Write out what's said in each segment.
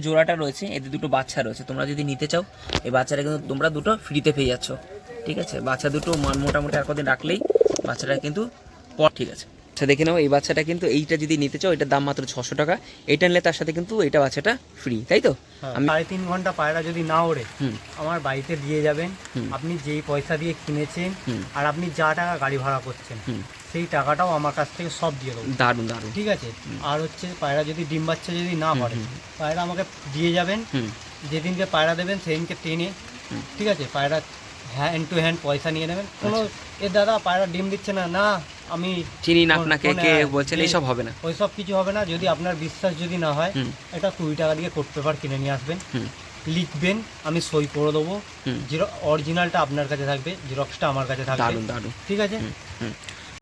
জোড়াটা রয়েছে, এতে দুটো বাচ্চা রয়েছে। তোমরা যদি নিতে চাও, এই বাচ্চাটা কিন্তু তোমরা দুটো ফ্রিতে পেয়ে যাচ্ছ। ঠিক আছে? বাচ্চা দুটো মোটামুটি আর কদিন রাখলেই বাচ্চাটা কিন্তু ঠিক আছে। আচ্ছা দেখে নাও এই বাচ্চাটা কিন্তু এইটা যদি নিতে চাও এটার দাম মাত্র ছশো টাকা। এটা নিলে তার সাথে কিন্তু এটা বাচ্চাটা ফ্রি তাই তো? আমি সাড়ে তিন ঘণ্টা পায়রা যদি না ওড়ে আমার বাড়িতে দিয়ে যাবেন আপনি যেই পয়সা দিয়ে কিনেছেন আর আপনি যা টাকা গাড়ি ভাড়া করছেন সেই টাকাটাও আমার কাছ থেকে সব দিয়ে দেবো। দারুণ দারুণ। ঠিক আছে? আর হচ্ছে পায়রা যদি ডিম বাচ্চা যদি না হুম। পায়রা আমাকে দিয়ে যাবেন যেদিনকে পায়রা দেবেন সেদিনকে টেনে ঠিক আছে? পায়রা হ্যান্ড টু হ্যান্ড পয়সা নিয়ে নেবেন। কোনো এর দাদা পায়রা ডিম দিচ্ছে না না আমি চিনি না আপনাকে কে বলছেন এইসব হবে না। ওইসব কিছু হবে না যদি আপনার বিশ্বাস যদি না হয় এটা কুড়ি টাকা দিয়ে কোট পেপার কিনে নিয়ে আসবেন। লিখবেন আমি সই করে দেবো। অরিজিনালটা আপনার কাছে থাকবে জেরক্সটা আমার কাছে থাকবে। দারুণ দারুণ। ঠিক আছে?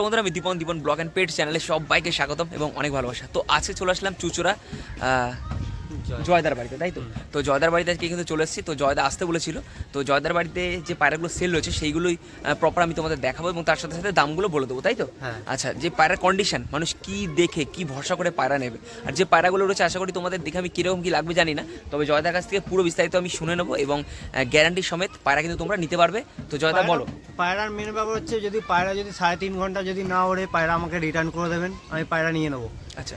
বন্ধুরা আমি Dipan Dipan blog and pet চ্যানেলে সবাইকে স্বাগতম এবং অনেক ভালোবাসা। তো আজকে চলে আসলাম জয়। জয়দার বাড়িতে তাই তো? তো জয়দার বাড়িতে আজকে কিন্তু চলে এসেছি। তো জয়দা আসতে বলেছিল। তো জয়দার বাড়িতে যে পায়রাগুলো সেল রয়েছে সেইগুলোই প্রপার আমি তোমাদের দেখাবো এবং তার সাথে সাথে দামগুলো বলে দেবো তাই তো? হ্যাঁ। আচ্ছা যে পায়রার কন্ডিশন মানুষ কি দেখে কি ভরসা করে পায়রা নেবে? আর যে পায়রাগুলো রয়েছে আশা করি তোমাদের দেখে আমি কীরকম কী লাগবে জানি না। তবে জয়দার কাছ থেকে পুরো বিস্তারিত আমি শুনে নেব এবং গ্যারান্টি সমেত পায়রা কিন্তু তোমরা নিতে পারবে। তো জয়দা বলো। পায়রার মেন ব্যাপার হচ্ছে যদি পায়রা যদি সাড়ে তিন ঘণ্টা যদি না ওড়ে পায়রা আমাকে রিটার্ন করে দেবেন আমি পায়রা নিয়ে নেব। আচ্ছা।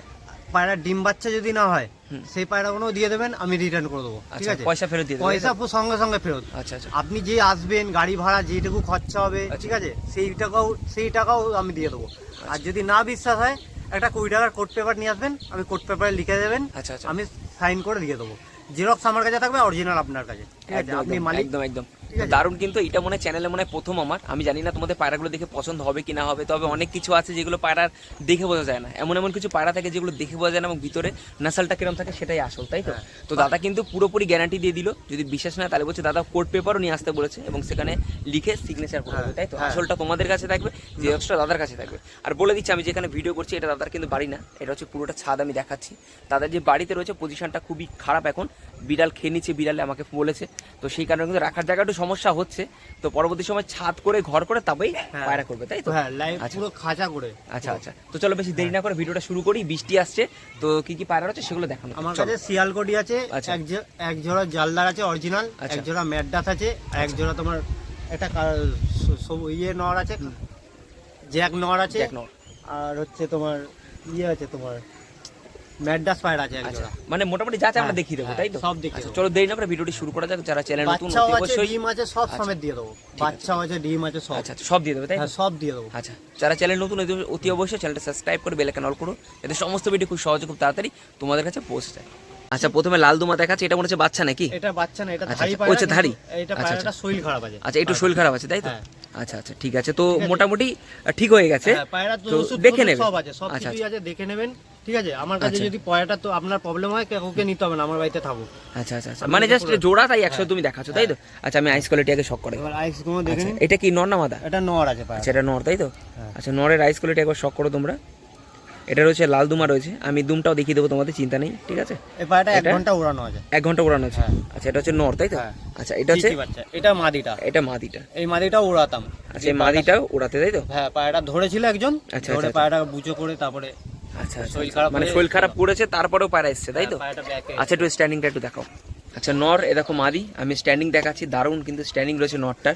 পায়রার ডিম বাচ্চা যদি না হয়। সেই পায়রাগুলো দিয়ে দেবেন আমি রিটার্ন করে দেবো। ঠিক আচ্ছা আছে? পয়সা ফেরত দিয়ে পয়সা সঙ্গে সঙ্গে ফেরত। আচ্ছা আচ্ছা। আপনি যে আসবেন গাড়ি ভাড়া যেটুকু খরচা হবে আচ্ছা। ঠিক আছে? সেই টাকাও সেই টাকাও আমি দিয়ে দেবো। আর যদি না বিশ্বাস হয় একটা কুড়ি টাকার কোর্ট পেপার নিয়ে আসবেন আমি কোর্ট পেপারে লিখে দেবেন আচ্ছা আচ্ছা। আমি সাইন করে দিয়ে দেবো। জেরক্স আমার কাছে থাকবে অরিজিনাল আপনার কাছে। ঠিক আছে? আপনি মালিক। একদম একদম? দারুণ কিন্তু এটা মনে হয় চ্যানেলে মনে হয় প্রথম আমার। আমি জানি না তোমাদের পায়রাগুলো দেখে পছন্দ হবে কি না হবে তবে অনেক কিছু আছে যেগুলো পায়রার দেখে বোঝা যায় না। এমন এমন কিছু পায়রা থাকে যেগুলো দেখে বোঝা যায় না এবং ভিতরে নাসালটা কিরম থাকে সেটাই আসল তাই তো? হ্যাঁ। তো দাদা কিন্তু পুরোপুরি গ্যারান্টি দিয়ে দিল। যদি বিশ্বাস না তাহলে বলছে দাদা কোর্ট পেপারও নিয়ে আসতে বলেছে এবং সেখানে লিখে সিগনেচার করে দেবে হ্যাঁ, তাই তো? হ্যাঁ। আসলটা তোমাদের কাছে থাকবে জেরক্সটা দাদার কাছে থাকবে। আর বলে দিচ্ছি আমি যেখানে ভিডিও করছি এটা দাদার কিন্তু বাড়ি না এটা হচ্ছে পুরোটা ছাদ আমি দেখাচ্ছি। দাদার যে বাড়িতে রয়েছে পজিশনটা খুবই খারাপ এখন। বিড়াল খেয়ে নিচ্ছে বিড়ালে আমাকে বলেছে। তো সেই কারণে কিন্তু রাখার জায়গাটা সমস্যা হচ্ছে তো পরবর্তী সময় ছাদ করে ঘর করে তবেই হ্যাঁ। পায়রা করবে তাই তো হ্যাঁ লাইভ আচ্ছা। পুরো খাঁচা করে আচ্ছা আচ্ছা তো চলো বেশি দেরি না করে ভিডিওটা শুরু করি বৃষ্টি আসছে তো কি কি পায়রা রয়েছে সেগুলো দেখানো আমার। কাছে শিয়ালকড়ি আছে আচ্ছা। এক জোড়া জালদার আছে অরিজিনাল আচ্ছা। এক জোড়া ম্যাডাস আছে আর এক জোড়া তোমার একটা সব- ইয়ে নর আছে জ্যাক নর আছে। আর হচ্ছে তোমার ইয়ে আছে তোমার ম্যাডাস পায়রা আছে এক আচ্ছা মানে মোটামুটি যা আছে আমরা হ্যাঁ, দেখিয়ে দেবো হ্যাঁ, তাই তো? সব দেখিয়ে আচ্ছা, চলো দেরি না করে ভিডিওটি শুরু করা যাক যারা চ্যানেল নতুন অবশ্যই ডিম আছে সব আচ্ছা। সমেত দিয়ে দেবো। আছে। বাচ্চাও আছে ডিম আছে সব। আচ্ছা সব দিয়ে দেবে তাই হ্যাঁ সব দিয়ে দেবো। আচ্ছা যারা চ্যানেল নতুন অতি- অবশ্যই চ্যানেলটা সাবস্ক্রাইব করে বেল আইকন অল করো যাতে সমস্ত ভিডিও খুব সহজে খুব তাড়াতাড়ি তোমাদের কাছে পৌঁছে যায়। আচ্ছা প্রথমে লাল দুমা দেখাচ্ছে এটা মনে হচ্ছে বাচ্চা নাকি? এটা বাচ্চা না এটা ধাড়ি পায়রা ধাড়ি? এটা পায়রাটা শরীর খারাপ আছে। আচ্ছা একটু শরীর খারাপ আছে তাই তো। আচ্ছা আচ্ছা ঠিক আছে তো মোটামুটি ঠিক হয়ে গেছে। পায়রা তো দেখে টষুধ নেবে। সব আছে সব কিছুই আছে দেখে নেবেন। ঠিক আছে? আমার কাছে আচ্ছা। যদি পয়রাটা তো আপনার প্রবলেম হয় কাউকে নিতে হবে না আমার বাড়িতে থাকুক। আচ্ছা আচ্ছা আচ্ছা। মানে জাস্ট জোড়া তাই একশো হ্যাঁ। তুমি দেখাচ্ছ তাই তো? আচ্ছা আমি আইস কোয়ালিটি আগে শক করে এবার আইসগুলো দেখে আচ্ছা নিন। এটা কি নর না মাদা? এটা নর আছে আচ্ছা এটা নর তাই তো? হ্যাঁ। আচ্ছা নরের আইস কোয়ালিটি একবার শক করো তোমরা। এটা রয়েছে লাল দুমা রয়েছে। আমি দুমটাও দেখিয়ে দেবো তোমাদের চিন্তা নেই ঠিক আছে? এই এক ঘণ্টা উড়ানো আছে। এক ঘণ্টা উড়ানো আছে। হ্যাঁ। আচ্ছা এটা হচ্ছে নর তাই তো? হ্যাঁ। আচ্ছা এটা হচ্ছে এটা মাদিটা। এটা মাদিটা। এই মাদিটা উড়াতাম। আচ্ছা এই মাদিটাও উড়াতে তাই তো? হ্যাঁ পায়রাটা ধরেছিল একজন। আচ্ছা, ধরে বুঝো করে তারপরে আচ্ছা আচ্ছা, শরীর আচ্ছা। খারাপ মানে শরীর খারাপ পড়েছে তারপরেও পায়রা এসছে তাই তো? আচ্ছা একটু স্ট্যান্ডিংটা একটু দেখাও। আচ্ছা নর এ দেখো মাদি আমি স্ট্যান্ডিং দেখাচ্ছি দারুণ কিন্তু স্ট্যান্ডিং রয়েছে নটটার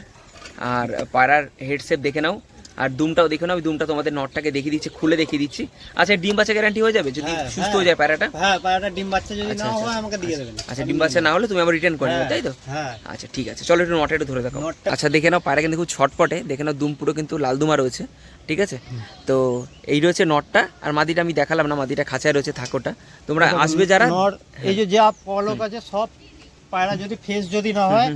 আর পায়রার হেডসেপ দেখে নাও। আর দুমটাও দেখে নাও আমি দুমটা তোমাদের নটটাকে দেখিয়ে দিচ্ছি খুলে দেখিয়ে দিচ্ছি। আচ্ছা ডিম বাচ্চা গ্যারান্টি হয়ে যাবে? যদি হ্যাঁ, সুস্থ হ্যাঁ। হয়ে যায় প্যারাটা? হ্যাঁ পায়রাটা ডিম বাচ্চা যদি আচ্ছা, না আচ্ছা। হয় আমাকে দিয়ে দেবেন আচ্ছা ডিম বাচ্চা না হলে তুমি আবার রিটার্ন করে হ্যাঁ, তাই তো? হ্যাঁ। আচ্ছা ঠিক আছে। চলো একটু নটা একটু ধরে দেখো আচ্ছা দেখে নাও পায়রা কিন্তু খুব ছটপটে। দেখে নাও দুম পুরো কিন্তু লাল দুমা রয়েছে। ঠিক আছে? তো এই রয়েছে নটটা। আর মাদিটা আমি দেখালাম না মাদিটা খাঁচায় রয়েছে থাকোটা। তোমরা আসবে যারা এই যে যা পলক আছে সব পায়রা যদি ফেস যদি না হয়।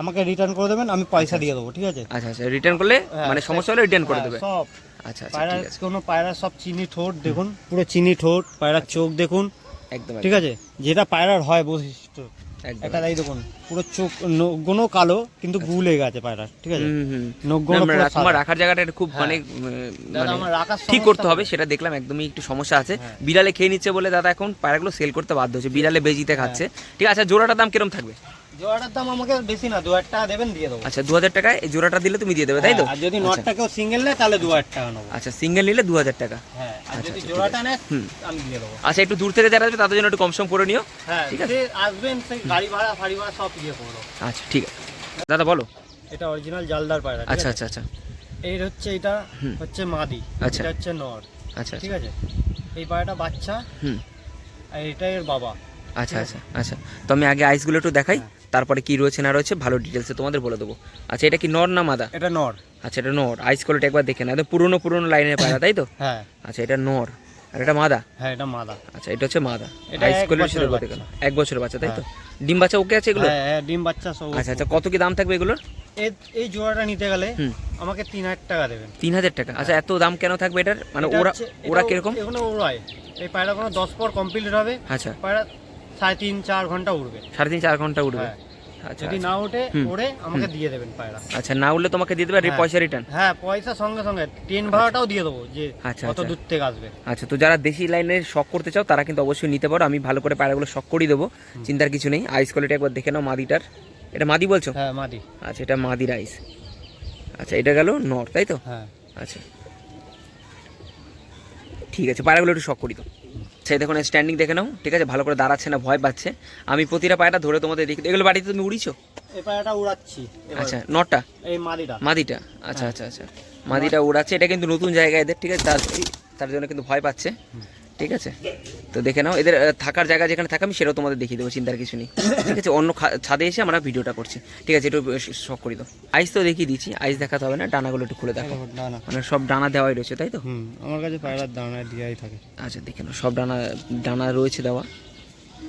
আমাকে রিটার্ন করে দেবেন আমি পয়সা দিয়ে দেবো ঠিক আছে? আচ্ছা আচ্ছা রিটার্ন করলে? হ্যাঁ, মানে সমস্যা হলে রিটার্ন করে হ্যাঁ, দেবে। সব। আচ্ছা আচ্ছা পায়রা কোনো পায়রা সব চিনি ঠোঁট দেখুন পুরো চিনি ঠোঁট পায়রার চোখ দেখুন একদম ঠিক আছে? যেটা পায়রার হয় বৈশিষ্ট্য। একদম। এটা দেখুন পুরো চোখ নখগুলো কালো কিন্তু গুলে গেছে পায়রা ঠিক আছে। নখগুলো না, পুরো রা- তোমার রাখার জায়গাটা খুব হ্যাঁ। মানে মানে ঠিক করতে হবে সেটা দেখলাম একদমই একটু সমস্যা আছে। হ্যাঁ। বিড়ালে খেয়ে নিচ্ছে বলে দাদা এখন পায়রাগুলো সেল করতে বাধ্য হচ্ছে বিড়ালে বেজিতে খাচ্ছে। ঠিক আছে জোড়াটার দাম কিরম থাকবে? জোড়াটার দাম আমাকে বেশি না দু হাজার টাকা দেবেন দিয়ে দেবো। আচ্ছা দু হাজার টাকায় এই জোড়াটা দিলে তুমি দিয়ে দেবে তাই তো? হ্যাঁ, আর যদি আচ্ছা। নটটা কেউ সিঙ্গেল নেয় তাহলে দু হাজার টাকা নেব। আচ্ছা সিঙ্গেল নিলে দু হাজার টাকা। হ্যাঁ আর আচ্ছা, যদি আচ্ছা, জোড়াটা নেয় আমি দিয়ে দেবো। আচ্ছা একটু দূর থেকে যারা আসবে তাদের জন্য একটু কম সম করে নিও। হ্যাঁ ঠিক আছে। আসবেন সেই গাড়ি ভাড়া ফাড়ি ভাড়া সব ইয়ে করব আচ্ছা ঠিক আছে। দাদা বলো। এটা অরিজিনাল জালদার পায়রা আচ্ছা আচ্ছা আচ্ছা। এই হচ্ছে এটা হচ্ছে মাদি আচ্ছা। এটা হচ্ছে নর আচ্ছা ঠিক আছে? এই পায়রাটা বাচ্চা হুম। আর এটা এর বাবা আচ্ছা আচ্ছা আচ্ছা। তো আমি আগে আইসগুলো একটু দেখাই। তারপরে কি রয়েছে না রয়েছে ভালো ডিটেলসে তোমাদের বলে দেবো। আচ্ছা এটা কি নর না মাদা? এটা নর। আচ্ছা এটা নর। আইস কোয়ালিটি একবার দেখে না পুরনো পুরনো লাইনের পায়রা তাই তো? হ্যাঁ। আচ্ছা এটা নর। আর এটা মাদা? হ্যাঁ এটা মাদা। আচ্ছা এটা হচ্ছে মাদা। আইস কোয়ালিটি বছরের বলতে গেলে এক বছরের বাচ্চা তাই তো? ডিম বাচ্চা ওকে আছে এগুলো হ্যাঁ হ্যাঁ ডিম বাচ্চা সব আচ্ছা আচ্ছা কত কি দাম থাকবে এগুলোর? এই জোড়াটা নিতে গেলে আমাকে তিন হাজার টাকা দেবেন। তিন হাজার টাকা। আচ্ছা এত দাম কেন থাকবে এটার? মানে ওরা ওরা কীরকম? এগুলো ওড়ায়। এই পায়রা কোনো দশ পর কমপ্লিট হবে। আচ্ছা। পায়রা সাড়ে তিন চার ঘণ্টা উড়বে। সাড়ে তিন চার ঘণ্টা উঠবে হ্যাঁ। আচ্ছা যদি আচ্ছা। না ওঠে। ওড়ে আমাকে দিয়ে দেবেন পায়রা। আচ্ছা না উঠলে তোমাকে দিয়ে দেবে হ্যাঁ। পয়সা রিটার্ন হ্যাঁ পয়সা সঙ্গে সঙ্গে। ট্রেন ভাড়াটাও দিয়ে দেবো যে আচ্ছা, কত। দূর থেকে আসবে। আচ্ছা তো যারা দেশি লাইনের শখ করতে চাও তারা কিন্তু অবশ্যই নিতে পারো। আমি ভালো করে পায়রাগুলো শখ করিয়ে দেবো চিন্তার কিছু নেই। আইস কোয়ালিটি একবার দেখে নাও মাদিটার। এটা মাদি বলছো? হ্যাঁ মাদি। আচ্ছা এটা মাদির আইস আচ্ছা এটা গেল নর তাই তো? হ্যাঁ। আচ্ছা। ঠিক আছে পায়রাগুলো একটু শখ করি তো সেই দেখুন স্ট্যান্ডিং দেখে নাও ঠিক আছে? ভালো করে দাঁড়াচ্ছে না ভয় পাচ্ছে। আমি প্রতিটা পায়টা ধরে তোমাদের দেখি এগুলো বাড়িতে তুমি উড়িছো এই পায়রাটা উড়াচ্ছি আচ্ছা নটটা? এই মাদিটা। মাদিটা? আচ্ছা আচ্ছা আচ্ছা। মাদিটা উড়াচ্ছে এটা কিন্তু নতুন জায়গা এদের ঠিক আছে? তার তার জন্য কিন্তু ভয় পাচ্ছে। ঠিক আছে? তো দেখে নাও এদের থাকার জায়গা যেখানে থাকে আমি সেটাও তোমাদের দেখিয়ে দেবো চিন্তার কিছু নেই। ঠিক আছে? অন্য ছাদে এসে আমরা ভিডিওটা করছি। ঠিক আছে একটু শখ করি তো আইস তো দেখিয়ে দিচ্ছি আইস দেখাতে হবে না ডানাগুলো একটু খুলে দেখো। মানে সব ডানা দেওয়াই রয়েছে তাই তো? আমার কাছে পায়রার দানা দিয়াই থাকে। আচ্ছা দেখে নাও সব ডানা ডানা রয়েছে দেওয়া।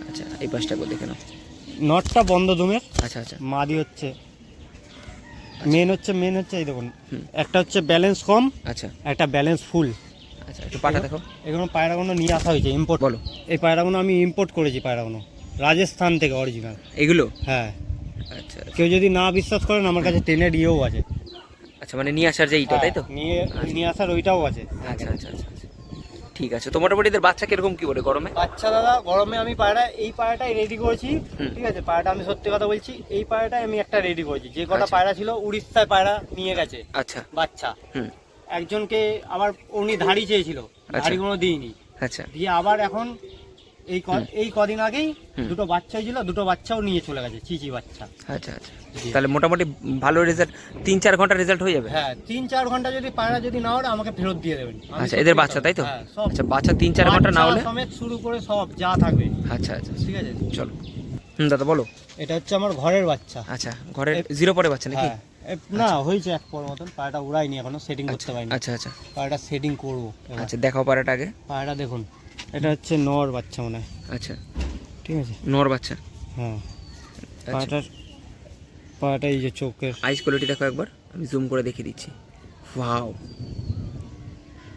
আচ্ছা এই পাশটা দেখে নাও। নটটা বন্ধ দুমের আচ্ছা আচ্ছা। মাদি হচ্ছে। মেন হচ্ছে মেন হচ্ছে এই দেখুন। একটা হচ্ছে ব্যালেন্স কম আচ্ছা। একটা ব্যালেন্স ফুল আচ্ছা একটু পাটা দেখো। এগুলো পায়রাগুলো নিয়ে আসা হয়েছে ইম্পোর্ট বলো। এই পায়রাগুলো আমি ইম্পোর্ট করেছি পায়রাগুলো। রাজস্থান থেকে অরিজিনাল এগুলো? হ্যাঁ। আচ্ছা কেউ যদি না বিশ্বাস করেন আমার কাছে টেনের ইয়েও আছে। আচ্ছা মানে নিয়ে আসার যে এইটা তাই তো? হ্যাঁ, নিয়ে নিয়ে আসার ওইটাও আছে। আচ্ছা আচ্ছা আচ্ছা আচ্ছা। ঠিক আছে তো মোটামুটি এদের বাচ্চা কীরকম কি করে গরমে? বাচ্চা দাদা গরমে আমি পায়রা এই পায়রাটাই রেডি করেছি। ঠিক আছে পায়রাটা আমি সত্যি কথা বলছি এই পায়রাটাই আমি একটা রেডি করেছি। যে কটা আচ্ছা। পায়রা ছিল উড়িষ্যায় পায়রা নিয়ে গেছে। আচ্ছা। বাচ্চা। হুম। একজনকে আবার উনি ধাড়ি চেয়েছিল আচ্ছা। ধাড়ি কোনো দিইনি। আচ্ছা। দিয়ে আবার এখন এই এই কদিন আগেই দুটো বাচ্চা ছিল দুটো বাচ্চাও নিয়ে চলে গেছে চিচি বাচ্চা। আচ্ছা আচ্ছা। তাহলে মোটামুটি ভালো রেজাল্ট তিন চার ঘণ্টা রেজাল্ট হয়ে যাবে? হ্যাঁ তিন চার ঘণ্টা যদি পায়রা যদি না ওঠে আমাকে ফেরত দিয়ে দেবেন। আচ্ছা এদের বাচ্চা তাই তো? হ্যাঁ, সব। আচ্ছা বাচ্চা তিন চার ঘণ্টা না হলে সমেত শুরু করে সব যা থাকবে। আচ্ছা আচ্ছা। ঠিক আছে? চলো। হুম দাদা বলো। এটা হচ্ছে আমার ঘরের বাচ্চা। আচ্ছা ঘরের জিরো পরে বাচ্চা নাকি? হ্যাঁ। না হয়েছে এক পর মতন পায়রাটা উড়াইনি এখনও সেটিং করতে পারিনি। আচ্ছা আচ্ছা। পায়রাটা সেটিং করব আচ্ছা দেখাও পারাটা আগে। পায়রাটা দেখুন এটা হচ্ছে নর বাচ্চা মনে হয়। আচ্ছা। ঠিক আছে? নর বাচ্চা? হ্যাঁ। আচ্ছা। পায়রাটার পায়রাটা এই যে চোখের। আইস কোয়ালিটি দেখো একবার আমি জুম করে দেখিয়ে দিচ্ছি। ওয়াও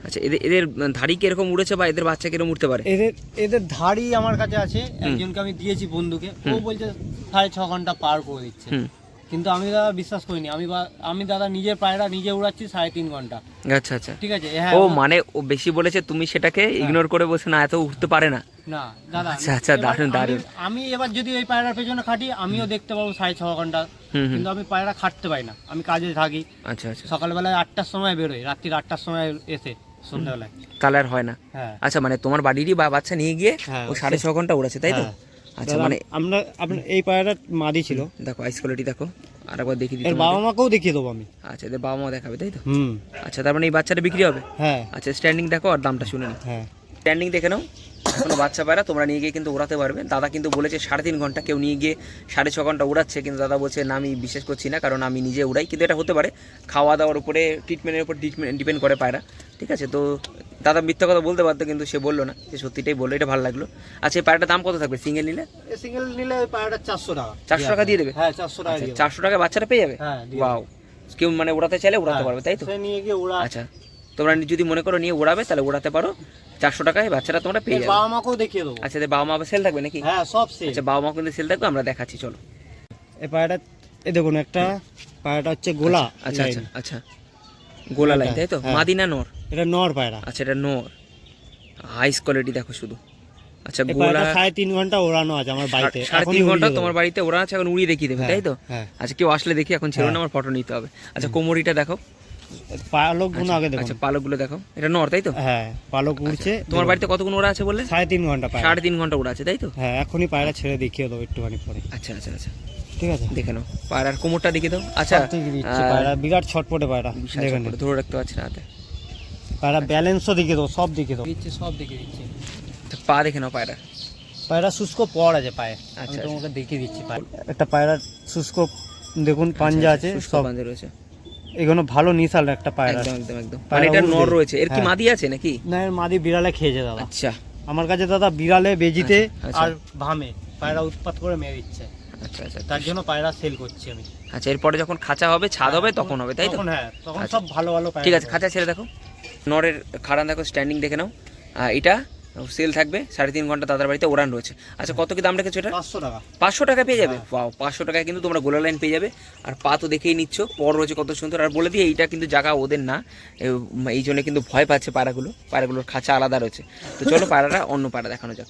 আচ্ছা এদের এদের ধাড়ি কীরকম উড়েছে বা এদের বাচ্চা কীরকম উঠতে পারে? এদের এদের ধাড়ি আমার কাছে আছে একজনকে আমি দিয়েছি বন্ধুকে। ও বলছে সাড়ে ছ ঘণ্টা পার করে দিচ্ছে। কিন্তু আমি দাদা বিশ্বাস করিনি। আমি আমি দাদা নিজের পায়রা নিজে উড়াচ্ছি সাড়ে তিন ঘণ্টা। আচ্ছা আচ্ছা। ঠিক আছে? হ্যাঁ ও মানে ও বেশি বলেছে তুমি সেটাকে ইগনোর করে বসে না এত উঠতে পারে না। না দাদা আচ্ছা, আচ্ছা, দারুণ, আমি- দারুণ। আমি এবার যদি ওই পায়রার পেছনে খাটি আমিও দেখতে পাবো সাড়ে ছ ঘণ্টা। কিন্তু আমি পায়রা খাটতে পারি না। আমি কাজে থাকি। আচ্ছা আচ্ছা। সকালবেলায় আটটার সময় বেরোই রাত্রির আটটার সময় এসে সন্ধ্যাবেলায়। কালার হয় না। হ্যাঁ। আচ্ছা মানে তোমার বাড়িরই বা বাচ্চা নিয়ে গিয়ে হ্যাঁ, ও সাড়ে ছ ঘণ্টা উড়েছে তাই তো? হ্যাঁ। আচ্ছা মানে আমরা আপনার এই পায়রাটা মাদি ছিল। দেখো আইস কোয়ালিটি দেখো। আর একবার দেখিয়ে দিই এর বাবা মাকেও দেখিয়ে দেবো আমি। আচ্ছা এদের বাবা মা দেখাবে তাই তো? হুম। আচ্ছা তার মানে এই বাচ্চাটা বিক্রি হবে? হ্যাঁ। আচ্ছা স্ট্যান্ডিং দেখো আর দামটা শুনে নিই হ্যাঁ। স্ট্যান্ডিং দেখে নাও। কোনো বাচ্চা পায়রা তোমরা নিয়ে গিয়ে কিন্তু উড়াতে পারবে। দাদা কিন্তু বলেছে সাড়ে তিন ঘণ্টা কেউ নিয়ে গিয়ে সাড়ে ছ ঘণ্টা উড়াচ্ছে কিন্তু দাদা বলছে না আমি বিশ্বাস করছি না কারণ আমি নিজে উড়াই কিন্তু এটা হতে পারে। খাওয়া দাওয়ার উপরে ট্রিটমেন্টের উপর ট্রিটমেন্ট ডিপেন্ড করে পায়রা। ঠিক আছে তো দাদা মিথ্যা কথা বলতে পারতো কিন্তু সে বলল না। যে সত্যিটাই বলল এটা ভালো লাগল। আচ্ছা এই পায়রাটার দাম কত থাকবে? সিঙ্গেল নিলে? সিঙ্গেল নিলে পায়রাটা চারশো টাকা। 400 টাকা দিয়ে দেবে? হ্যাঁ চারশো টাকা দিয়ে চারশো টাকা বাচ্চাটা পেয়ে যাবে? হ্যাঁ ওয়াও কেউ মানে উড়াতে চাইলে। উড়াতে হ্যাঁ, পারবে তাই তো? নিয়ে গিয়ে আচ্ছা তোমরা যদি মনে করো নিয়ে উড়াবে তাহলে উড়াতে পারো। চারশো টাকায় বাচ্চাটা তোমরা পেয়ে যাবে। বাবা মাকেও দেখিয়ে দেবো। আচ্ছা বাবা মা সেল থাকবে নাকি? হ্যাঁ সব সে আচ্ছা বাবা মা কিন্তু সেল থাকবে আমরা দেখাচ্ছি চলো। এই পায়রাটা এ দেখুন একটা পায়রাটা হচ্ছে গোলা আচ্ছা আচ্ছা আচ্ছা গোলা লাইন তাই তো? হ্যাঁ। মাদিনা নোর। এটা নর পায়রা। আচ্ছা এটা নর। হাইস কোয়ালিটি দেখো শুধু। আচ্ছা গোলা সাড়ে তিন ঘণ্টা ওড়ানো আছে আমার বাড়িতে। সাড়ে তিন ঘণ্টা তোমার বাড়িতে ওরা আছে এখন উড়িয়ে দেখিয়ে দেবে হ্যাঁ, তাই তো? হ্যাঁ। আচ্ছা কেউ আসলে দেখি এখন ছিল না হ্যাঁ। আমার ফটো নিতে হবে। আচ্ছা কোমরিটা দেখো। পালকগুলো আগে দেখো আচ্ছা পালকগুলো দেখো। এটা নর তাই তো? হ্যাঁ পালক উড়ছে। তোমার বাড়িতে কতক্ষণ ওরা আছে বললে? সাড়ে তিন ঘণ্টা সাড়ে তিন ঘণ্টা ওরা আছে তাই তো? হ্যাঁ এখনই পায়রা ছেড়ে দেখিয়ে দেবো একটুখানি পরে। আচ্ছা আচ্ছা আচ্ছা। ঠিক আছে? দেখে নাও। পায়রার কোমরটা দেখে দাও। আচ্ছা পায়রা বিরাট ছটপটে পায়রা। চটপটে, ধরে রাখতে পারছি না হাতে। পায়রা ব্যালেন্সও দেখিয়ে দেবো সব দেখিয়ে দেবো। দিচ্ছি সব দেখিয়ে দিচ্ছি। আচ্ছা, পা দেখে নাও পায়রা। পায়রা শুষ্ক পর আছে পায়ে। আচ্ছা, আচ্ছা। তোমাকে দেখিয়ে দিচ্ছি পায়ে। একটা পায়রা শুষ্ক দেখুন পাঞ্জা আছে শুষ্ক সব। পাঞ্জা রয়েছে। এগুলো ভালো নিশাল একটা পায়রা। একদম একদম একদম। মানে এটা নর রয়েছে। এর কি হ্যাঁ। মাদি আছে নাকি? না এর মাদি বিড়ালে খেয়েছে দাদা। আচ্ছা। আমার কাছে দাদা বিড়ালে বেজিতে আচ্ছা, আচ্ছা। আর ভামে। পায়রা উৎপাত করে মেরে দিচ্ছে। আচ্ছা আচ্ছা তার জন্য পায়রা সেল করছি আমি। আচ্ছা এরপরে যখন খাঁচা হবে ছাদ হবে তখন হবে তাই তো? হ্যাঁ তখন আচ্ছা। সব ভালো ভালো পায়রা ঠিক আছে খাঁচা ছেড়ে দেখো। নরের খাড়ান দেখো স্ট্যান্ডিং দেখে নাও। এটা সেল থাকবে সাড়ে তিন ঘণ্টা দাদার বাড়িতে ওরান রয়েছে। আচ্ছা কত কি দাম রেখেছো এটা? পাঁচশো টাকা। পাঁচশো টাকা পেয়ে যাবে? হ্যাঁ। বাও পাঁচশো টাকায় কিন্তু তোমরা গোলা লাইন পেয়ে যাবে। আর পা তো দেখেই নিচ্ছ পর রয়েছে কত সুন্দর। আর বলে দিয়ে এইটা কিন্তু জায়গা ওদের না। এই জন্য কিন্তু ভয় পাচ্ছে পাড়াগুলো। পাড়াগুলোর খাঁচা আলাদা রয়েছে। তো চলো পাড়াটা অন্য পাড়া দেখানো যাক।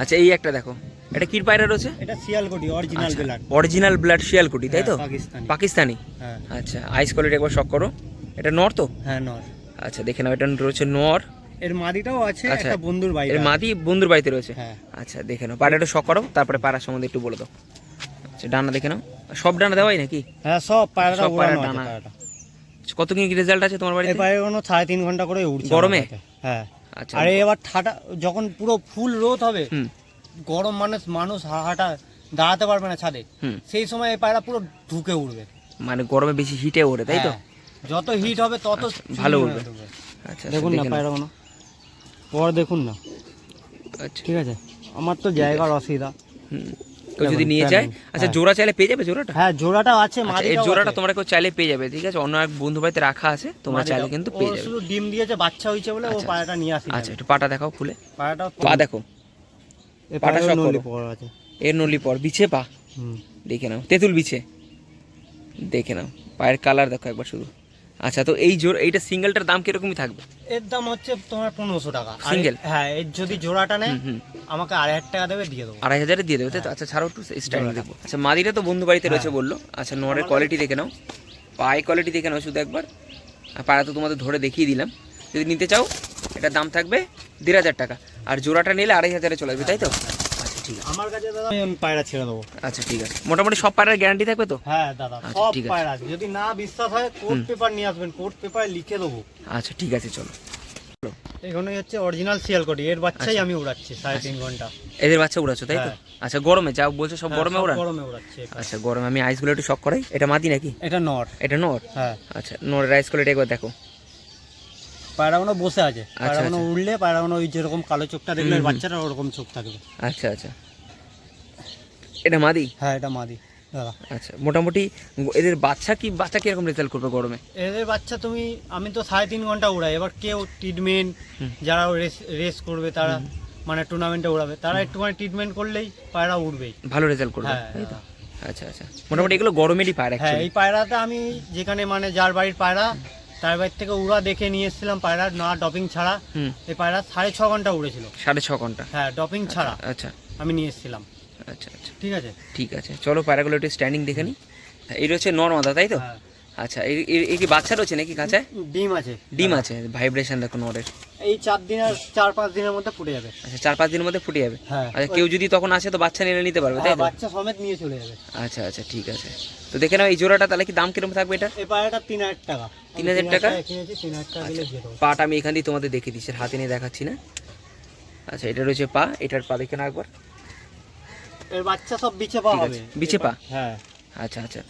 আচ্ছা এই একটা দেখো। এটা কির পায়রা রয়েছে? এটা শিয়ালকুটি অরিজিনাল বেলার অরিজিনাল ব্লাড শিয়ালকুটি তাই তো? হ্যাঁ, পাকিস্তানি। পাকিস্তানি? হ্যাঁ। আচ্ছা আইস কোয়ালিটি একবার শক করো। এটা নর তো? হ্যাঁ নর। আচ্ছা দেখে নাও এটা রয়েছে নর। এর মাদিটাও আছে আচ্ছা। একটা বন্ধুর বাড়ি এর মাদি বন্ধুর বাড়িতে রয়েছে? হ্যাঁ। আচ্ছা দেখে নাও পায়রাটা শক করো তারপরে পায়রার সম্বন্ধে একটু বলে দাও। আচ্ছা ডানা দেখে নাও। সব ডানা দেওয়াই নাকি? হ্যাঁ সব ওড়ানো আছে ডানা। আচ্ছা, কত কি রেজাল্ট আছে তোমার এই বাড়িতে পায়রাগুলো সাড়ে তিন ঘণ্টা করে উড়ছে গরমে? হ্যাঁ। আচ্ছা। আর এবার ঠাটা যখন পুরো ফুল রোদ হবে গরম মানুষ মানুষ হা- হাঁটা দাঁড়াতে পারবে না ছাদে। হুম। সেই সময় এই পায়রা পুরো ঢুকে উড়বে। মানে গরমে বেশি হিটে ওঠে তাই তো? হ্যাঁ। যত হিট হবে তত আচ্ছা, ভালো। ঢুকবে। আচ্ছা দেখুন না। পায়রাগুলো পর দেখুন না। আচ্ছা। ঠিক আছে? আমার তো জায়গার অসুবিধা। হুম। কেউ যদি নিয়ে যায়? আচ্ছা হ্যাঁ। জোড়া চাইলে পেয়ে যাবে জোড়াটা? হ্যাঁ জোড়াটা আছে আচ্ছা, এর জোড়াটা। তোমরা কেউ চাইলে পেয়ে যাবে ঠিক আছে? অন্য এক বন্ধু বাড়িতে রাখা আছে তোমরা। চাইলে কিন্তু পেয়ে যাবে। শুধু ডিম দিয়েছে বাচ্চা হয়েছে বলে ও আচ্ছা, পায়রাটা নিয়ে আসি আচ্ছা একটু পাটা দেখাও খুলে। পায়রাটা পা দেখো। এই পাটা শখ নলি পর আছে। এর নলি পর। বিছে পা? হুম। দেখে নাও। তেঁতুল বিছে? দেখে নাও। পায়ের কালার দেখো একবার শুধু। আচ্ছা তো এই জোর এইটা সিঙ্গেলটার দাম কিরকমই থাকবে? এর দাম হচ্ছে তোমার পনেরোশো টাকা। Single? হ্যাঁ এর যদি জোড়াটা নেয়। আমাকে আড়াই হাজার টাকা দেবে দিয়ে দেবো। আড়াই হাজারে দিয়ে দেবে তাই তো? আচ্ছা ছাড়াও একটু স্টাইল দেখব। আচ্ছা মাদিটা তো বন্ধু বাড়িতে রয়েছে বলল। আচ্ছা নোয়ারের কোয়ালিটি দেখে নাও। পায়ে কোয়ালিটি দেখে নাও শুধু একবার। আর পাড়া তো তোমাদের ধরে দেখিয়ে দিলাম। যদি নিতে চাও এটার দাম থাকবে দেড় হাজার টাকা। আর জোড়াটা নিলে আড়াই হাজারে চলে আসবে তাই তো? আচ্ছা ঠিক আছে। আমার কাছে দাদা আমি পায়রা ছেড়ে দেবো। আচ্ছা ঠিক আছে। মোটামুটি সব পাড়ার গ্যারান্টি থাকবে তো? হ্যাঁ দাদা আচ্ছা, সব পায়রা আছে। যদি না বিশ্বাস হয় কোর্ট পেপার নিয়ে আসবেন কোর্ট পেপারে লিখে দেবো। আচ্ছা ঠিক আছে চলো। এখানে হচ্ছে অরিজিনাল শিয়ালকোটি এর বাচ্চাই আমি উড়াচ্ছি সাড়ে তিন ঘণ্টা। এদের বাচ্চা উড়াচ্ছ তাই তো? হ্যাঁ। আচ্ছা গরমে যা বলছো সব হ্যাঁ, গরমে গরমে উড়াচ্ছি আচ্ছা গরমে আমি আইসগুলো একটু শক করাই। এটা মাদি নাকি? এটা নর। এটা নর? হ্যাঁ। আচ্ছা নরের আইস কোয়ালিটি একবার দেখো। পায়রাগুলো বসে আছে পায়রাগুলো আচ্ছা। উড়লে পায়রাগুলো ওই যেরকম কালো চোখটা দেখলে। বাচ্চাটা ওরকম চোখ থাকবে আচ্ছা আচ্ছা। এটা মাদি? হ্যাঁ এটা মাদি দাদা। আচ্ছা মোটামুটি এদের বাচ্চা কি বাচ্চা কীরকম রেজাল্ট করবে গরমে? এদের বাচ্চা তুমি আমি তো সাড়ে তিন ঘণ্টা উড়াই এবার কেউ ট্রিটমেন্ট যারা রেস রেস করবে তারা মানে টুর্নামেন্টে উড়াবে তারা একটুখানি ট্রিটমেন্ট করলেই পায়রা উঠবেই ভালো রেজাল্ট করবে? হ্যাঁ আচ্ছা আচ্ছা। মোটামুটি এগুলো গরমেরই পায় হ্যাঁ এই পায়রাটা আমি যেখানে মানে যার বাড়ির পায়রা তার বাইর থেকে উড়া দেখে নিয়ে এসেছিলাম পায়রা না ডপিং ছাড়া। এই পায়রা সাড়ে ছ ঘণ্টা উড়েছিল। সাড়ে ছ ঘণ্টা? হ্যাঁ ডপিং ছাড়া আচ্ছা। আমি নিয়ে এসেছিলাম। আচ্ছা আচ্ছা। ঠিক আছে? ঠিক আছে। চলো প্যারাগুলো একটু স্ট্যান্ডিং দেখে নি। এই রয়েছে নর মাদা তাই তো? হ্যাঁ। আচ্ছা এই- কি বাচ্চা রয়েছে নাকি কাঁচায়? ডিম আছে। ডিম আছে ভাইব্রেশন দেখো নরের এই চার দিনের চার পাঁচ দিনের মধ্যে ফুটে যাবে। আচ্ছা চার পাঁচ দিনের মধ্যে ফুটে যাবে? হ্যাঁ। আচ্ছা কেউ যদি তখন আসে তো বাচ্চা নিয়ে নিতে পারবে তাই হ্যাঁ, বাচ্চা সমেত নিয়ে চলে যাবে। আচ্ছা আচ্ছা ঠিক আছে। তো দেখে নাও এই জোড়াটা তাহলে কি দাম কীরকম থাকবে এটা? এই পায়রাটা তিন হাজার টাকা। তিন হাজার টাকা? আচ্ছা। পাটা আমি এখান দিয়ে তোমাদের দেখিয়ে দিচ্ছি হাতে নিয়ে দেখাচ্ছি না। আচ্ছা এটা রয়েছে পা এটার পা দেখে না একবার। এর বাচ্চা সব বিছে পা হবে। বিছে পা? হ্যাঁ। আচ্ছা আচ্ছা।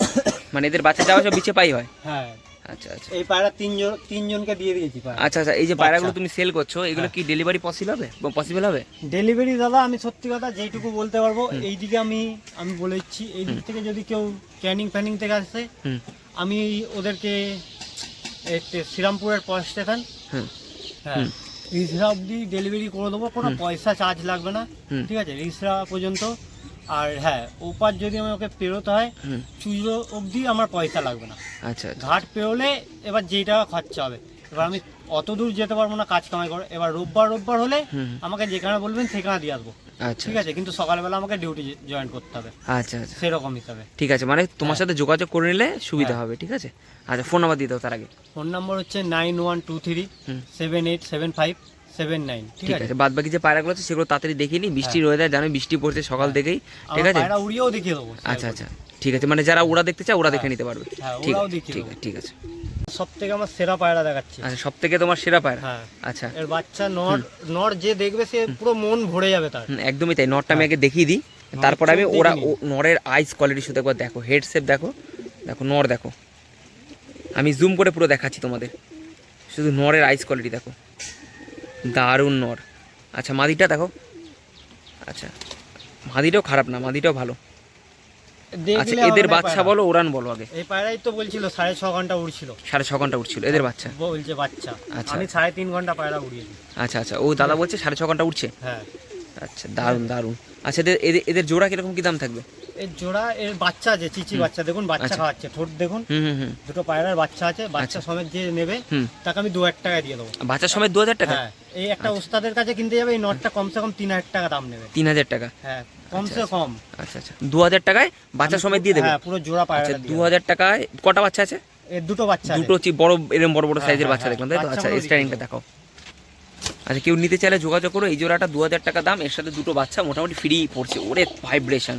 মানে এদের বাচ্চা যাওয়া সব বিচে পাই হয়? হ্যাঁ। আচ্ছা আচ্ছা। এই পায়রা তিনজন তিনজনকে দিয়ে দিয়েছি আচ্ছা আচ্ছা এই যে পায়রাগুলো তুমি সেল করছ এগুলো কি ডেলিভারি পসিবল হবে? পসিবল হবে? ডেলিভারি দাদা আমি সত্যি কথা যেইটুকু বলতে পারব এইদিকে আমি আমি বলে দিচ্ছি এই দিক থেকে যদি কেউ ক্যানিং ফ্যানিং থেকে আসে আমি ওদেরকে শ্রীরামপুরের পয় স্টেশন হুম। হ্যাঁ। রিসরা অবধি ডেলিভারি করে দেবো কোনো পয়সা চার্জ লাগবে না। ঠিক আছে রিসরা পর্যন্ত। আর হ্যাঁ ওপার যদি আমাকে পেরোতে হয় চুজো অবধি আমার পয়সা লাগবে না। আচ্ছা আচ্ছা। ঘাট পেরোলে এবার যেই টাকা খরচা হবে এবার আমি অত দূর যেতে পারব না কাজ কামাই করে এবার রোববার রোববার হলে আমাকে যেখানে বলবেন সেখানে দিয়ে আসব। আচ্ছা ঠিক আছে কিন্তু সকালবেলা আমাকে ডিউটি জয়েন করতে হবে। আচ্ছা আচ্ছা। সেরকম হিসাবে ঠিক আছে মানে তোমার সাথে যোগাযোগ করে নিলে সুবিধা হ্যাঁ। হবে ঠিক আছে? আচ্ছা ফোন নাম্বার দিয়ে দাও তার আগে। ফোন নাম্বার হচ্ছে nine one two three seven eight seven five seven nine ঠিক আছে? বাদ বাকি যে পায়রাগুলো আছে সেগুলো তাড়াতাড়ি দেখিয়ে নি বৃষ্টির ওয়েদার জানো বৃষ্টি পড়ছে সকাল থেকেই ঠিক আছে? পায়রা উড়িয়েও দেখিয়ে দেবো আচ্ছা আচ্ছা ঠিক আছে মানে যারা ওরা দেখতে চায় ওরা দেখে হ্যাঁ। নিতে পারবে। হ্যাঁ, ঠিক আছে ঠিক ঠিক আছে। সব থেকে আমার সেরা পায়রা দেখাচ্ছি। আচ্ছা সব থেকে তোমার সেরা পায়রা? হ্যাঁ। আচ্ছা। এর বাচ্চা নর নর যে দেখবে সে পুরো মন ভরে যাবে তার। একদমই তাই নটটা আমি আগে দেখিয়ে দিই তারপর আমি ওরা নরের আইস কোয়ালিটি শুধু একবার দেখো হেড শেপ দেখো দেখো নর দেখো। আমি জুম করে পুরো দেখাচ্ছি তোমাদের শুধু নরের আইস কোয়ালিটি দেখো। দারুণ নর। আচ্ছা মাদিটা দেখো। আচ্ছা মাদিটাও খারাপ না মাদিটাও ভালো। আচ্ছা এদের বাচ্চা বলো ওরান বলো আগে। এই পায়রাই তো বলছিল সাড়ে ছ ঘণ্টা উড়ছিল। সাড়ে ছ ঘণ্টা উঠছিল এদের বাচ্চা। বলছে বাচ্চা। আচ্ছা। আমি সাড়ে তিন ঘণ্টা পায়রা উড়িয়েছি। আচ্ছা আচ্ছা ও দাদা বলছে সাড়ে ছ ঘণ্টা উঠছে হ্যাঁ। আচ্ছা দারুণ দারুণ। আচ্ছা এদের এদের- এদের জোড়া কীরকম কি দাম থাকবে? এর জোড়া এর বাচ্চা আছে চিচি বাচ্চা দেখুন বাচ্চা আচ্ছা। খাওয়াচ্ছে ঠোঁট দেখুন। হুম হুম হুম। দুটো পায়রার বাচ্চা আছে বাচ্চা আচ্ছা। সমেত যে নেবে তাকে আমি দু হাজার টাকা দিয়ে দেবো। বাচ্চার সময় দু হাজার টাকা? হ্যাঁ এই একটা আচ্ছা। ওস্তাদের কাছে কিনতে যাবে এই নটটা কমসে কম তিন হাজার টাকা দাম নেবে। তিন হাজার টাকা? হ্যাঁ কমসে। কম। আচ্ছা আচ্ছা। দু হাজার টাকায় বাচ্চার সময় দিয়ে দেবে? হ্যাঁ পুরো জোড়া পায়রা দু হাজার টাকায় কটা বাচ্চা আছে? এর দুটো বাচ্চা দুটো বড় এরকম বড় বড় হ্যাঁ, সাইজের হ্যাঁ, বাচ্চা। দেখলাম তাই তো? আচ্ছা স্ট্যান্ডিংটা দেখাও। আচ্ছা কেউ নিতে চাইলে যোগাযোগ করো এই জোড়াটা দু হাজার টাকা দাম এর সাথে দুটো বাচ্চা মোটামুটি ফ্রি পড়ছে। ওরে ভাইব্রেশন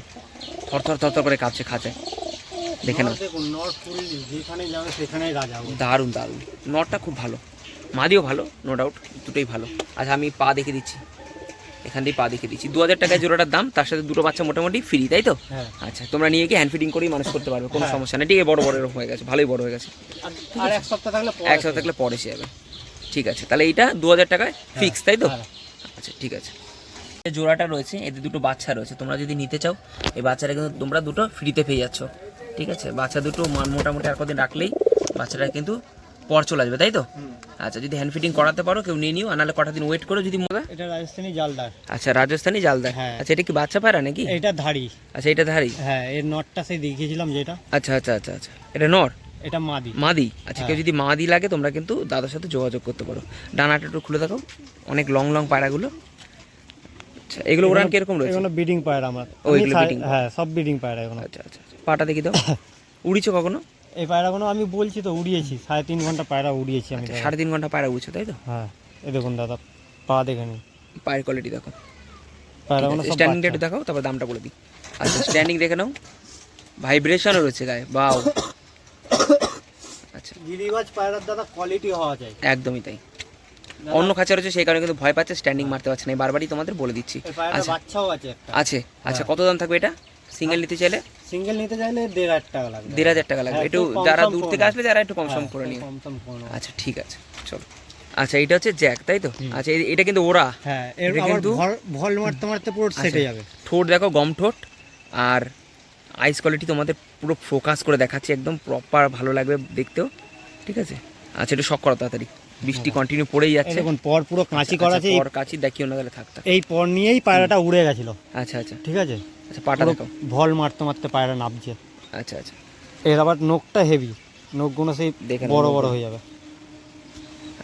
থর থর থর থর করে কাঁপছে খাঁচে দেখে নাও। দারুণ দারুণ। নটটা খুব ভালো। মাদিও ভালো নো ডাউট দুটোই ভালো। আচ্ছা আমি পা দেখে দিচ্ছি। এখান দিয়ে পা দেখে দিচ্ছি। দু হাজার টাকায় জোড়াটার দাম তার সাথে দুটো বাচ্চা মোটামুটি ফ্রি তাই তো? হ্যাঁ। আচ্ছা তোমরা নিয়ে গিয়ে হ্যান্ড ফিটিং করেই মানুষ করতে পারবে কোনো হ্যাঁ। সমস্যা নেই। ঠিক বড় বড় এরকম হয়ে গেছে ভালোই বড় হয়ে গেছে। এক সপ্তাহ থাকলে পরে একসাথে থাকলে পরে এসে যাবে। ঠিক আছে তাহলে এইটা দু হাজার টাকায় ফিক্স তাই তো? হ্যাঁ। আচ্ছা ঠিক আছে। জোড়াটা রয়েছে এতে দুটো বাচ্চা রয়েছে। তোমরা যদি নিতে চাও এই বাচ্চাটা কিন্তু তোমরা দুটো ফ্রিতে পেয়ে যাচ্ছ। ঠিক আছে? বাচ্চা দুটো মোটামুটি আর কদিন রাখলেই বাচ্চাটা কিন্তু পর চলে আসবে তাই তো? আচ্ছা যদি হ্যান্ড ফিটিং করাতে পারো কেউ নিয়ে নিও আর নাহলে কটা দিন ওয়েট করো যদি হয়। এটা রাজস্থানি জালদার। আচ্ছা রাজস্থানী জালদার? হ্যাঁ। আচ্ছা এটা কি বাচ্চা পায়রা নাকি? এটা ধাড়ি। আচ্ছা এটা ধারি হ্যাঁ এর নটটা সেই দেখিয়েছিলাম যেটা। আচ্ছা আচ্ছা আচ্ছা আচ্ছা। এটা নর? এটা মাদি। মাদি? আচ্ছা কেউ হ্যাঁ। যদি মাদি লাগে তোমরা কিন্তু দাদার সাথে যোগাযোগ করতে পারো। ডানাটা একটু খুলে দেখো। অনেক লং লং পায়রাগুলো আচ্ছা এগুলো ওরান কীরকম রয়েছে? এগুলো বিডিং পায়রা আমার। ও, আমি এগুলো সাড়ে- হ্যাঁ সব বিডিং পায়রা এগুলো। আচ্ছা আচ্ছা আচ্ছা। পাটা দেখি দাও। উড়িছো কখনো? এই পায়রাগুলো আমি বলছি তো উড়িয়েছি। সাড়ে তিন ঘণ্টা পায়রা উড়িয়েছি আমি আচ্ছা, সাড়ে তিন ঘণ্টা পায়রা উড়ছো তাই তো? হ্যাঁ এই দেখুন দাদা পা দেখে নিন। পায়ের কোয়ালিটি দেখো। পায়রাগুলো একটু বাচ্চা। দেখাও তারপর দামটা বলে দিই। আচ্ছা স্ট্যান্ডিং দেখে নাও। ভাইব্রেশনও রয়েছে গায়ে বাও আচ্ছা। গিরিবাজ পায়রার দাদা কোয়ালিটি হওয়া চাই। একদমই তাই। অন্য খাঁচা রয়েছে সেই কারণে কিন্তু ভয় পাচ্ছে স্ট্যান্ডিং মারতে পারছে না। বারবারই তোমাদের বলে দিচ্ছি। আচ্ছা। বাচ্চাও আছে একটা। আছে? আচ্ছা হ্যাঁ। কত দাম থাকবে এটা? সিঙ্গেল নিতে চাইলে? সিঙ্গেল নিতে চাইলে দেড় হাজার টাকা লাগবে। দেড় হাজার টাকা লাগবে। হ্যাঁ, একটু যারা দূর থেকে। আসবে যারা একটু কম সম হ্যাঁ, করে নিও। আচ্ছা ঠিক আছে। চলো। আচ্ছা এটা হচ্ছে জ্যাক তাই তো? আচ্ছা এটা কিন্তু ওরা। হ্যাঁ এটা কিন্তু- ভল- মারতে মারতে পুরো সেটে আচ্ছা। যাবে। ঠোঁট দেখো গম ঠোঁট। আর আইস কোয়ালিটি তোমাদের পুরো ফোকাস করে দেখাচ্ছি একদম প্রপার ভালো লাগবে দেখতেও। ঠিক আছে? আচ্ছা একটু শখ করো তাড়াতাড়ি। বৃষ্টি কন্টিনিউ পড়েই যাচ্ছে। দেখুন পর পুরো কাঁচি করা আছে পর কাঁচি দেখিও না তাহলে থাক থাক। এই পর নিয়েই পায়রাটা উড়ে গেছিল। আচ্ছা আচ্ছা। ঠিক আছে? আচ্ছা পাটা দেখো ভল মারতে মারতে পায়রা নামছে। আচ্ছা আচ্ছা। এর আবার নখটা হেভি নখগুলো সেই দেখে বড় বড় হয়ে যাবে।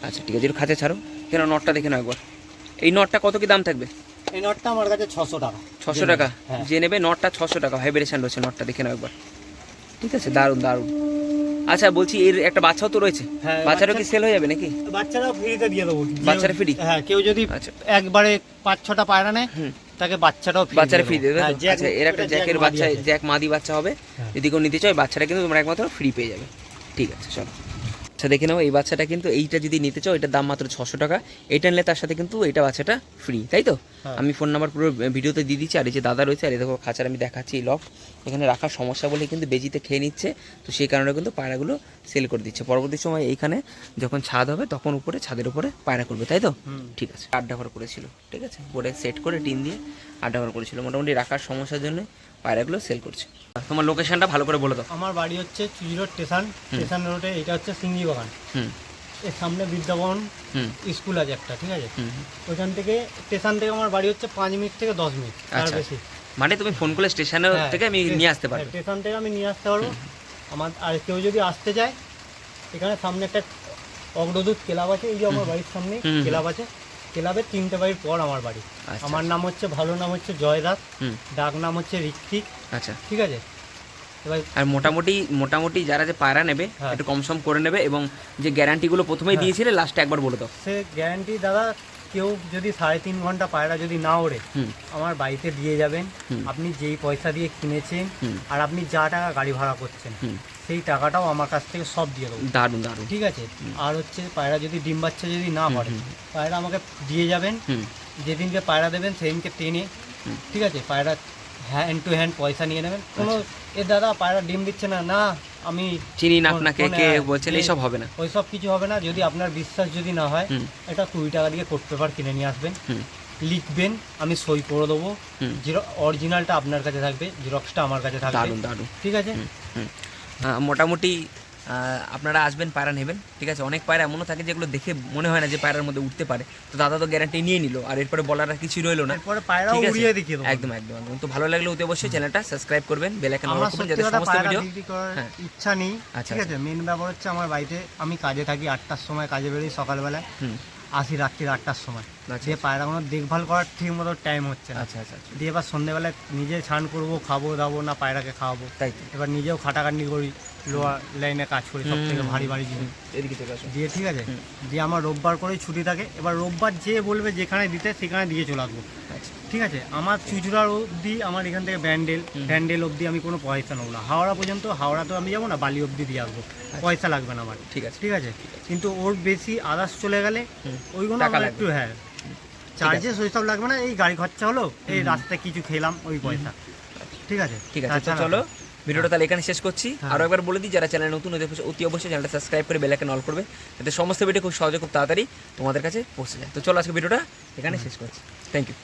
আচ্ছা ঠিক আছে একটু খাঁচা ছাড়ো। কেন নটটা দেখে নাও একবার। এই নটটা কত কি দাম থাকবে? এই নটটা আমার কাছে ছশো টাকা। ছশো টাকা? হ্যাঁ। যে নেবে নটটা ছশো টাকা। ভাইব্রেশন রয়েছে নটটা দেখে নাও একবার। ঠিক আছে দারুণ দারুণ। আচ্ছা বলছি এর একটা বাচ্চাও তো রয়েছে। বাচ্চারও বাচ্চাটা কি সেল হয়ে যাবে নাকি? বাচ্চারাও ফ্রিতে দিয়ে দেবো। বাচ্চারা ফ্রি হ্যাঁ কেউ যদি আচ্ছা। একবারে পাঁচ ছটা পায়রা নেয় তাকে বাচ্চাটাও বাচ্চারা ফ্রি দেবো। হ্যাঁ, আচ্ছা এর একটা জ্যাকের বাচ্চা। জ্যাক মাদি বাচ্চা হবে। হ্যাঁ। যদি কেউ নিতে চায় বাচ্চাটা কিন্তু তোমরা একমাত্র ফ্রি পেয়ে যাবে। ঠিক আছে চলো। আচ্ছা দেখে নাও এই বাচ্চাটা কিন্তু এইটা যদি নিতে চাও এটার দাম মাত্র ছশো টাকা। এইটা নিলে তার সাথে কিন্তু এইটা বাচ্চাটা ফ্রি তাই তো? হ্যাঁ। আমি ফোন নাম্বার পুরো ভিডিওতে দিয়ে দিচ্ছি আর এই যে দাদা রয়েছে আর এই দেখো খাঁচার আমি দেখাচ্ছি লক এখানে রাখার সমস্যা বলে কিন্তু বেজিতে খেয়ে নিচ্ছে তো সেই কারণে কিন্তু পায়রাগুলো সেল করে দিচ্ছে। পরবর্তী সময় এইখানে যখন ছাদ হবে তখন উপরে ছাদের উপরে পায়রা করবে তাই তো? ঠিক আছে আড্ডা ঘর করেছিল ঠিক আছে? বোর্ডে সেট করে টিন দিয়ে আড্ডা ঘর করেছিল। মোটামুটি রাখার সমস্যার জন্য পায়রাগুলো সেল করছে। তোমার লোকেশনটা ভালো করে বলে দাও। আমার বাড়ি হচ্ছে চুজিরোড স্টেশন। স্টেশন রোডে এটা হচ্ছে সিঙ্গি বাগান। এর সামনে বিদ্যাভবন স্কুল আছে একটা ঠিক আছে। ওইখান থেকে স্টেশন থেকে আমার বাড়ি হচ্ছে পাঁচ মিনিট থেকে দশ মিনিট তার আচ্ছা। বেশি। মানে তুমি ফোন করলে স্টেশনে থেকে আমি নিয়ে আসতে পারব। স্টেশন থেকে আমি নিয়ে আসতে পারব। আমার আর কেউ যদি আসতে চায় এখানে সামনে একটা অগ্রদূত ক্লাব আছে এই যে আমার বাড়ির সামনে ক্লাব আছে ক্লাবের তিনটে বাড়ির পর আমার বাড়ি। আচ্ছা। আমার নাম হচ্ছে ভালো নাম হচ্ছে জয় দাস হুম। ডাক নাম হচ্ছে ঋত্বিক। আচ্ছা। ঠিক আছে? আর মোটামুটি মোটামুটি যারা যে পায়রা নেবে হ্যাঁ। একটু কম সম করে নেবে এবং যে গ্যারান্টিগুলো প্রথমেই হ্যাঁ। দিয়েছিলে লাস্টে একবার বলে দাও। সে গ্যারান্টি দাদা কেউ যদি সাড়ে তিন ঘণ্টা পায়রা যদি না ওড়ে আমার বাড়িতে দিয়ে যাবেন আপনি যেই পয়সা দিয়ে কিনেছেন আর আপনি যা টাকা গাড়ি ভাড়া করছেন সেই টাকাটাও আমার কাছ থেকে সব দিয়ে দেবো। দারুণ দারুণ। ঠিক আছে? আর হচ্ছে পায়রা যদি ডিম বাচ্চা যদি না হুম। পায়রা আমাকে দিয়ে যাবেন যেদিনকে পায়রা দেবেন সেদিনকে টেনে ঠিক আছে? পায়রা হ্যান্ড টু হ্যান্ড পয়সা নিয়ে নেবেন। কোনো এ দাদা পায়রা ডিম দিচ্ছে না না আমি চিনি না আপনাকে কে বলছেন এইসব হবে না। ওই সব কিছু হবে না যদি আপনার বিশ্বাস যদি না হয় এটা কুড়ি টাকা দিয়ে কোট পেপার কিনে নিয়ে আসবেন। লিখবেন আমি সই করে দেবো। অরিজিনালটা আপনার কাছে থাকবে জেরক্সটা আমার কাছে থাকবে। ঠিক আছে। মোটামুটি আপনারা আসবেন পায়রা নেবেন ঠিক আছে? অনেক পায়রা এমনও থাকে যেগুলো দেখে মনে হয় না যে পায়রার মধ্যে উঠতে পারে। তো দাদা তো গ্যারান্টি নিয়ে নিল আর এরপরে বলার আর কিছু রইল না। ঠিক আছে? একদম একদম একদম। তো ভালো লাগলে অতি অবশ্যই চ্যানেলটা সাবস্ক্রাইব করবেন বেল আইকন অন করবেন যাতে সমস্ত ভিডিও হ্যাঁ। ইচ্ছা নেই আচ্ছা, ঠিক আছে? মেন ব্যাপার হচ্ছে আমার বাড়িতে আমি কাজে থাকি আটটার সময় কাজে বেরোই সকালবেলায়। হুম। আসি রাত্রি আটটার সময়। আচ্ছা দিয়ে পায়রাগুলো দেখভাল করার ঠিক মতো টাইম হচ্ছে না। আচ্ছা আচ্ছা আচ্ছা। দিয়ে এবার সন্ধ্যেবেলায় নিজে ছান করব খাব দাবো না পায়রাকে খাওয়াবো। তাই এবার নিজেও খাটাখাটনি করি লোয়ার লাইনে কাজ করি সব থেকে ভারী ভারী জিনিস। এদিকে আসো। দিয়ে ঠিক আছে? দিয়ে আমার রোববার করেই ছুটি থাকে এবার রোববার যে বলবে যেখানে দিতে সেখানে দিয়ে চলে আসব। আচ্ছা। ঠিক আছে? আমার চুচুড়ার অবধি আমার এখান থেকে ব্যান্ডেল ব্যান্ডেল অবধি আমি কোনো পয়সা নেব না। হাওড়া পর্যন্ত হাওড়া তো আমি যাব না বালি অবধি দিয়ে আসব। পয়সা লাগবে না আমার। ঠিক আছে। ঠিক আছে? কিন্তু ওর বেশি আদার্স চলে গেলে ওইগুলো একটু হ্যাঁ। চার্জেস ওইসব লাগবে না এই গাড়ি খরচা হলো এই রাস্তায় কিছু খেলাম ওই পয়সা। ঠিক আছে? ঠিক আছে চলো ভিডিওটা তাহলে এখানে শেষ করছি। আর আরও একবার বলে দিই যারা চ্যানেল নতুন অবশ্যই- অতি অবশ্যই চ্যানেলটা সাবস্ক্রাইব করে বেলাকে নল করবে যাতে সমস্ত ভিডিও খুব সহজে খুব তাড়াতাড়ি তোমাদের কাছে পৌঁছে যায়। তো চলো আজকে ভিডিওটা এখানে শেষ করছি। Thank you